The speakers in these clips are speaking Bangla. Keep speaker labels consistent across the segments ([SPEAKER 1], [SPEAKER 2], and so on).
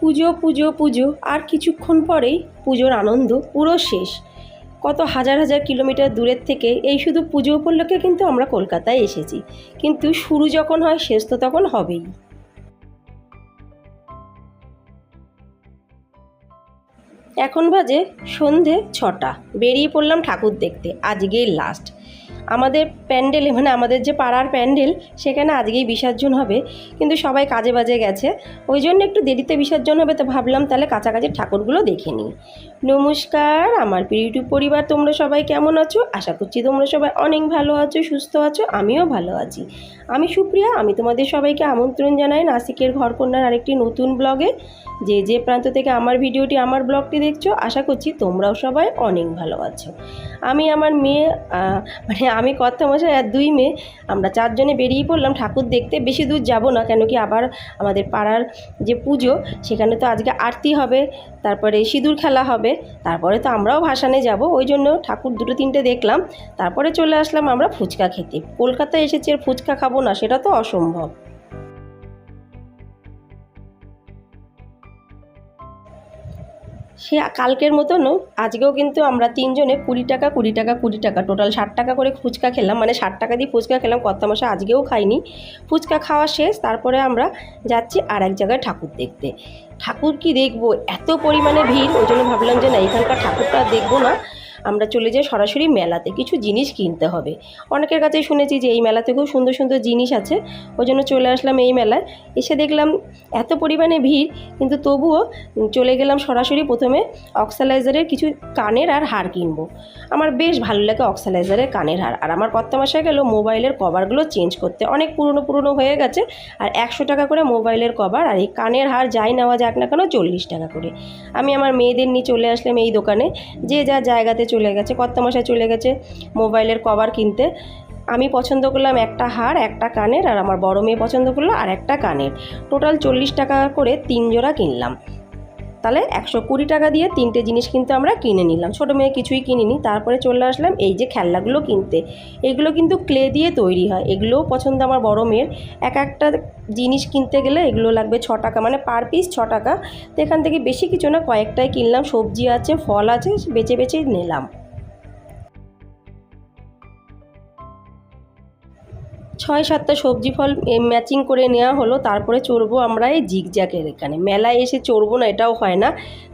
[SPEAKER 1] পুজো পুজো পুজো, আর কিছুক্ষণ পরেই পুজোর আনন্দ পুরো শেষ। কত হাজার হাজার কিলোমিটার দূরের থেকে এই শুধু পুজো উপলক্ষে কিন্তু আমরা কলকাতায় এসেছি। কিন্তু শুরু যখন হয়, শেষ তো তখন হবেই। এখন বাজে সন্ধে ছটা। বেরিয়ে পড়লাম ঠাকুর দেখতে। আজকেই লাস্ট আমাদের প্যান্ডেলে মানে আমাদের যে পাড়ার প্যান্ডেল, সেখানে আজকেই বিসর্জন হবে। কিন্তু সবাই কাজে বাজে গেছে। ওই জন্য একটু দেরিতে বিসর্জন হবে, তো ভাবলাম তাহলে কাছাকাছি ঠাকুরগুলো দেখে নিই। নমস্কার, আমার প্রিয় ইউটিউব পরিবার, তোমরা সবাই কেমন আছো? আশা করছি তোমরা সবাই অনেক ভালো আছো, সুস্থ আছো, আমিও ভালো আছি। আমি সুপ্রিয়া, আমি তোমাদের সবাইকে আমন্ত্রণ জানাই নাসিকের ঘরকন্যার আরেকটি নতুন ব্লগে। যে যে প্রান্ত থেকে আমার ভিডিওটি, আমার ব্লগটি দেখছ, আশা করছি তোমরাও সবাই অনেক ভালো আছো। আমি আমার মেয়ে মানে আমি কথা মশাই আর দুই মেয়ে, আমরা চারজনে বেরিয়ে পড়লাম, ঠাকুর দেখতে। বেশি দূর যাব না, কেন কি আবার আমাদের পাড়ার যে পুজো, সেখানে তো আজকে আরতি হবে, তারপরে সিঁদুর খেলা হবে, তারপরে তো আমরাও ভাসানে যাব। ওই জন্য ঠাকুর দুটো তিনটে দেখলাম, তারপরে চলে আসলাম আমরা ফুচকা খেতে। কলকাতায় এসেছি আর ফুচকা খাব না, সেটা তো অসম্ভব। সে কালকের মতনও, আজকেও কিন্তু আমরা তিনজনে কুড়ি টাকা কুড়ি টাকা কুড়ি টাকা টোটাল ষাট টাকা করে ফুচকা খেলাম। মানে ষাট টাকা দিয়ে ফুচকা খেলাম কত মাসে আজকেও খাইনি। ফুচকা খাওয়া শেষ, তারপরে আমরা যাচ্ছি আর এক জায়গায় ঠাকুর দেখতে। ঠাকুর কি দেখব? এত পরিমাণে ভিড়, ওই জন্য ভাবলাম যে না, এখানকার ঠাকুরটা দেখব না। আমরা চলে যাই সরাসরি মেলাতে, কিছু জিনিস কিনতে হবে। অনেকের কাছেই শুনেছি যে এই মেলাতে খুব সুন্দর সুন্দর জিনিস আছে ওই জন্য চলে আসলাম এই মেলায়। এসে দেখলাম এত পরিমাণে ভিড়, কিন্তু তবুও চলে গেলাম সরাসরি প্রথমে অক্সালাইজারের কিছু কানের আর হার কিনবো। আমার বেশ ভালো লাগে অক্সালাইজারের কানের হার, আর আমার কত মাসে গেল মোবাইলের কভারগুলো চেঞ্জ করতে। অনেক পুরনো পুরনো হয়ে গেছে, আর একশো টাকা করে মোবাইলের কভার, আর এই কানের হার যাই নেওয়া যাক না কেন চল্লিশ টাকা করে। আমি আমার মেয়েদের নিয়ে চলে আসলাম এই দোকানে, যে যা জায়গাতে চলে গেছে কত মাসে চলে গেছে মোবাইলের কভার কিনতে। আমি পছন্দ করলাম একটা হার, একটা কানের, আর আমার বড় মেয়ে পছন্দ করল আর একটা কানের। টোটাল চল্লিশ টাকা করে তিন জোড়া কিনলাম। তাহলে একশো কুড়ি টাকা দিয়ে তিনটে জিনিস কিন্তু আমরা কিনে নিলাম। ছোটো মেয়ে কিছুই কিনিনি, তারপরে চলে আসলাম এই যে খেলনাগুলো কিনতে। এগুলো কিন্তু ক্লে দিয়ে তৈরি হয়, এগুলোও পছন্দ আমার বড় মেয়ের। এক একটা জিনিস কিনতে গেলে এগুলো লাগবে ছ টাকা মানে পার পিস ছ টাকা। তো এখান থেকে বেশি কিছু না, কয়েকটাই কিনলাম, সবজি আছে, ফল আছে, বেছে বেছে নিলাম। ছয় সাতটা সবজি ফল ম্যাচিং করে নেওয়া হলো। তারপরে চড়বো আমরা এই জিগজ্যাকের এখানে। মেলায় এসে চড়বো না, এটাও হয় না।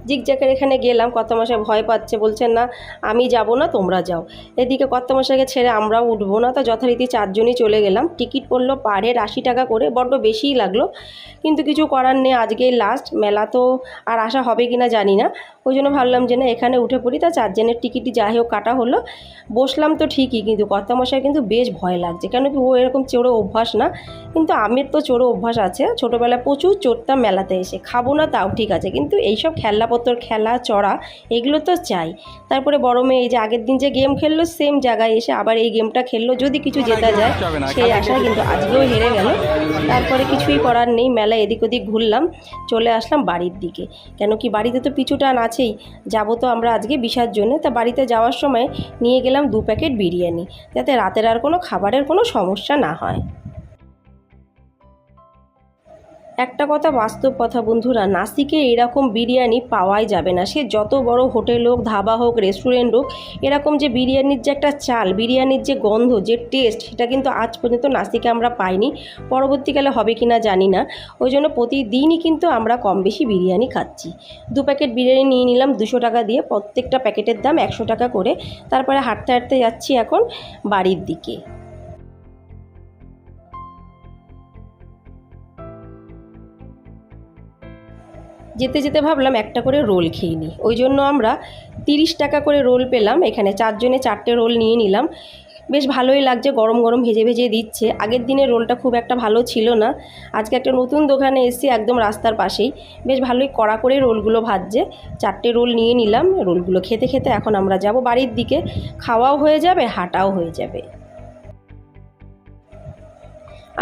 [SPEAKER 1] জিগজ্যাকের এখানে গেলাম কত মাসে ভয় পাচ্ছে, বলছেন, না, আমি যাব না, তোমরা যাও। এদিকে কত মাসাকে ছেড়ে আমরাও উঠবো না, তো যথারীতি চারজনই চলে গেলাম। টিকিট পড়ল পাড়ের আশি টাকা করে, বড্ড বেশিই লাগল। কিন্তু কিছু করার নেই, আজকেই লাস্ট মেলা তো আর আসা হবে কি না জানি না। ওই জন্য ভাবলাম যে, না, এখানে উঠে পড়ি, তা চারজনের টিকিটই যাই হোক, কাটা হলো। বসলাম তো ঠিকই, কিন্তু কর্তামশাই কিন্তু বেশ ভয় লাগছে, কেন কি ও এরকম চড়ে অভ্যাস না কিন্তু আমির তো চড়ে অভ্যাস আছে। ছোটোবেলায় প্রচুর চড়তাম মেলাতে এসে খাব না তাও ঠিক আছে কিন্তু এইসব খেলনাপত্র খেলা চড়া এগুলো তো চাই। তারপরে বড় মেয়ে এই যে আগের দিন যে গেম খেললো সেম জায়গায় এসে আবার এই গেমটা খেললো যদি কিছু জেতা যায় সেই আশা কিন্তু আজকেও হেরে গেল। তারপরে কিছুই করার নেই মেলা এদিক ওদিক ঘুরলাম চলে আসলাম বাড়ির দিকে। কেন কি বাড়িতে তো পিছু টান আছেই যাব তো আমরা আজকে বিসর্জনে। তা বাড়িতে যাওয়ার সময় নিয়ে গেলাম দু প্যাকেট বিরিয়ানি যাতে রাতের আর কোনো খাবারের কোনো সমস্যা না হয়। একটা কথা বাস্তব কথা, বন্ধুরা, নাসিকে এরকম বিরিয়ানি পাওয়াই যাবে না। সে যত বড় হোটেল হোক, ধাবা হোক রেস্টুরেন্ট হোক, এরকম যে বিরিয়ানির যে একটা চাল, বিরিয়ানির যে গন্ধ, যে টেস্ট সেটা কিন্তু আজ পর্যন্ত নাসিকে আমরা পাইনি। পরবর্তীকালে হবে কি না জানি না। ওই জন্য প্রতিদিনই কিন্তু আমরা কম বেশি বিরিয়ানি খাচ্ছি। দু প্যাকেট বিরিয়ানি নিয়ে নিলাম দুশো টাকা দিয়ে, প্রত্যেকটা প্যাকেটের দাম একশো টাকা করে। তারপরে হাঁটতে হাঁটতে যাচ্ছি এখন বাড়ির দিকে। যেতে যেতে ভাবলাম একটা করে রোল খেয়ে নিই। ওই জন্য আমরা তিরিশ টাকা করে রোল পেলাম, এখানে চারজনে চারটে রোল নিয়ে নিলাম। বেশ ভালোই লাগছে, গরম গরম ভেজে ভেজে দিচ্ছে। আগের দিনের রোলটা খুব একটা ভালো ছিল না। আজকে একটা নতুন দোকানে এসেছি একদম রাস্তার পাশেই। বেশ ভালোই কড়া করে রোলগুলো ভাজছে। চারটে রোল নিয়ে নিলাম, রোলগুলো খেতে খেতে এখন আমরা যাব বাড়ির দিকে। খাওয়াও হয়ে যাবে, হাঁটাও হয়ে যাবে।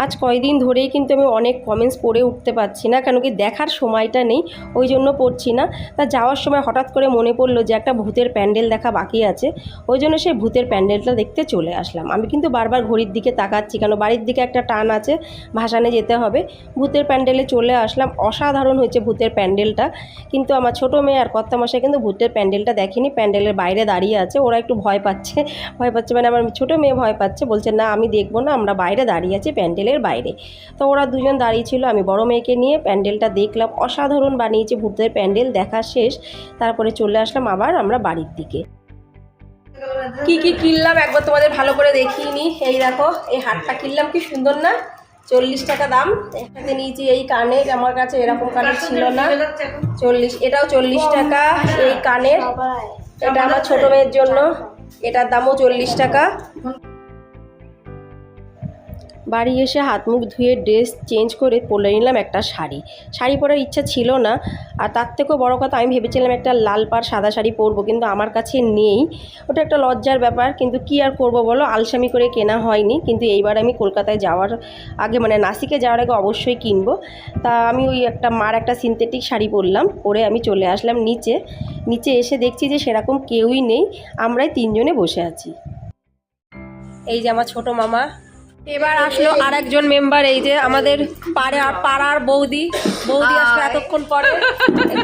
[SPEAKER 1] আজ কয়দিন ধরেই কিন্তু আমি অনেক কমেন্টস পড়ে উঠতে পারছি না, কেন কি দেখার সময়টা নেই, ওই জন্য পড়ছি না। তা যাওয়ার সময় হঠাৎ করে মনে পড়ল যে একটা ভূতের প্যান্ডেল দেখা বাকি আছে, ওই জন্য সেই ভূতের প্যান্ডেলটা দেখতে চলে আসলাম। আমি কিন্তু বারবার ঘড়ির দিকে তাকাচ্ছি, কেন বাড়ির দিকে একটা টান আছে, ভাসানে যেতে হবে। ভূতের প্যান্ডেলে চলে আসলাম, অসাধারণ হয়েছে ভূতের প্যান্ডেলটা। কিন্তু আমার ছোটো মেয়ে আর কর্তা মশাই কিন্তু ভূতের প্যান্ডেলটা দেখেনি, প্যান্ডেলের বাইরে দাঁড়িয়ে আছে, ওরা একটু ভয় পাচ্ছে। ভয় পাচ্ছে মানে আমার ছোটো মেয়ে ভয় পাচ্ছে, বলছে না আমি দেখব না, আমরা বাইরে দাঁড়িয়ে আছি প্যান্ডেলের বাইরে। তো ওরা দুজন দাঁড়িয়ে ছিল, আমি বড় মেয়েকে নিয়ে প্যান্ডেলটা দেখলাম। অসাধারণ বানিয়েছে ভূতের প্যান্ডেল দেখা শেষ। তারপরে চলে আসলাম আবার আমরা বাড়ির দিকে। কি কি কিনলাম? একবার তোমাদের ভালো করে দেখিয়ে নি। এই দেখো, এই হারটা কিনলাম, কি সুন্দর না? চল্লিশ টাকা দাম। একটাতে নিয়েছি, এই কানের আমার কাছে এরকম কানের ছিল না। চল্লিশ, এটাও চল্লিশ টাকা, এই কানের। এটা আমার ছোট মেয়ের জন্য। এটার দামও চল্লিশ টাকা। বাড়ি এসে হাত মুখ ধুয়ে ড্রেস চেঞ্জ করে পরে নিলাম একটা শাড়ি। শাড়ি পরার ইচ্ছা ছিল না। আর তার থেকেও বড় কথা, আমি ভেবেছিলাম একটা লাল পাড় সাদা শাড়ি পরবো, কিন্তু আমার কাছে নেই। ওটা একটা লজ্জার ব্যাপার, কিন্তু কি আর করব বলো? আলসামি করে কেনা হয়নি, কিন্তু এইবার আমি কলকাতায় যাওয়ার আগে মানে নাসিকে যাওয়ার আগে অবশ্যই কিনবো। তা আমি ওই একটা মার একটা সিনথেটিক শাড়ি পরলাম, পরে আমি চলে আসলাম নিচে। নিচে এসে দেখছি যে সেরকম কেউই নেই, আমরাই তিনজনে বসে আছি। এই যে আমার ছোট মামা এবার আসলো আর একজন মেম্বার এই যে আমাদের পাড়ার পাড়ার বৌদি। বৌদি আসলো এতক্ষণ পরে।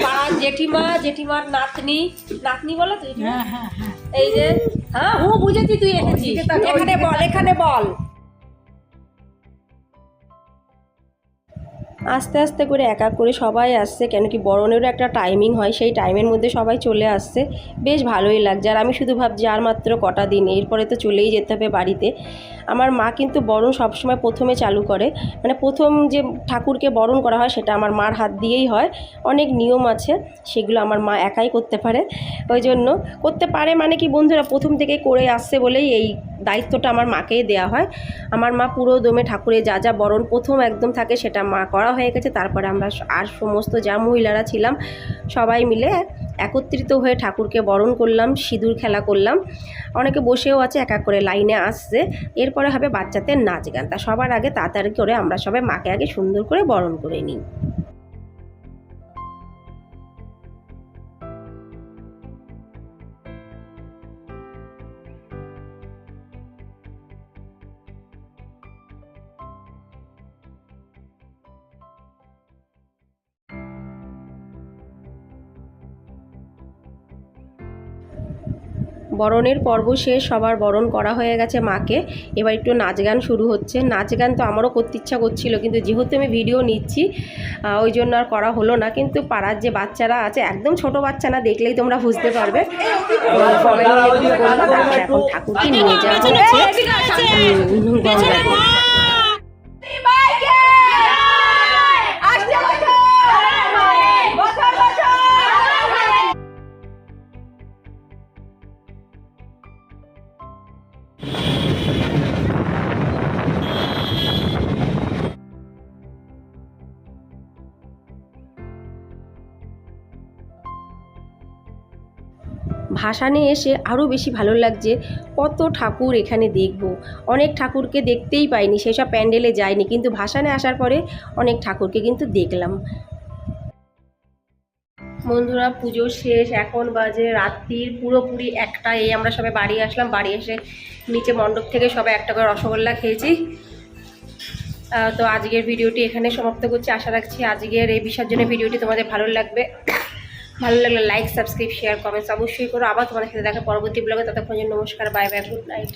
[SPEAKER 1] পাড়ার জেঠিমা জেঠিমার নাতনি। নাতনি বলো তো এই যে হ্যাঁ হু বুঝেছি তুই এসেছিস। এখানে বল এখানে বল। আস্তে আস্তে করে এক এক করে সবাই আসছে, কেন কি বরণেরও একটা টাইমিং হয়, সেই টাইমের মধ্যে সবাই চলে আসছে। বেশ ভালোই লাগছে। আর আমি শুধু ভাবছি আর মাত্র কটা দিন, এরপরে তো চলেই যেতে হবে বাড়িতে। আমার মা কিন্তু বরণ সবসময় প্রথমে চালু করে। মানে প্রথম যে ঠাকুরকে বরণ করা হয়, সেটা আমার মার হাত দিয়েই হয়। অনেক নিয়ম আছে, সেগুলো আমার মা একাই করতে পারে। ওই জন্য করতে পারে মানে কি বন্ধুরা, প্রথম থেকে করে আসছে বলেই এই দায়িত্বটা আমার মাকেই দেওয়া হয়। আমার মা পুরো দমে ঠাকুরের যা যা বরণ প্রথম একদম থাকে, সেটা মা করা হয়ে গেছে, তারপরে আমরা আর সমস্ত যা মহিলারা ছিলাম, সবাই মিলে একত্রিত হয়ে ঠাকুরকে বরণ করলাম, সিঁদুর খেলা করলাম। অনেকে বসেও আছে, এক এক করে লাইনে আসছে। এরপরে হবে বাচ্চাদের নাচ গান। তা সবার আগে তাড়াতাড়ি করে আমরা সবাই মাকে আগে সুন্দর করে বরণ করে নিই। বরণের পর্ব শেষ সবার বরণ করা হয়ে গেছে মাকে এবার একটু নাচ গান শুরু হচ্ছে নাচ গান তো আমারও করতে ইচ্ছা করছিল কিন্তু যেহেতু আমি ভিডিও নিচ্ছি ওই জন্য আর করা হলো না কিন্তু পাড়ার যে বাচ্চারা আছে একদম ছোট বাচ্চা না দেখলেই তোমরা বুঝতে পারবে সবাই এখন ঠাকুরকে নিয়ে যাওয়া হচ্ছে ভাসানে এসে আরও বেশি ভালো লাগছে, কত ঠাকুর এখানে দেখব। অনেক ঠাকুরকে দেখতেই পাইনি, সেসব প্যান্ডেলে যায়নি কিন্তু ভাসানে আসার পরে অনেক ঠাকুরকে কিন্তু দেখলাম। বন্ধুরা, পুজো শেষ, এখন বাজে রাত্রির, পুরোপুরি একটা, এই আমরা সবাই বাড়ি আসলাম, বাড়ি এসে নিচে মণ্ডপ থেকে সবাই একটা করে রসগোল্লা খেয়েছি। তো আজকের ভিডিওটি এখানে সমাপ্ত করছি, আশা রাখছি আজকের এই বিসর্জনের ভিডিওটি তোমাদের ভালো লাগবে। ভালো লাগলে লাইক সাবস্ক্রাইব শেয়ার কমেন্টস অবশ্যই করো। আবার তোমাদের সাথে দেখা পরবর্তী ব্লগে ততক্ষণ নমস্কার বাই বাই গুড নাইট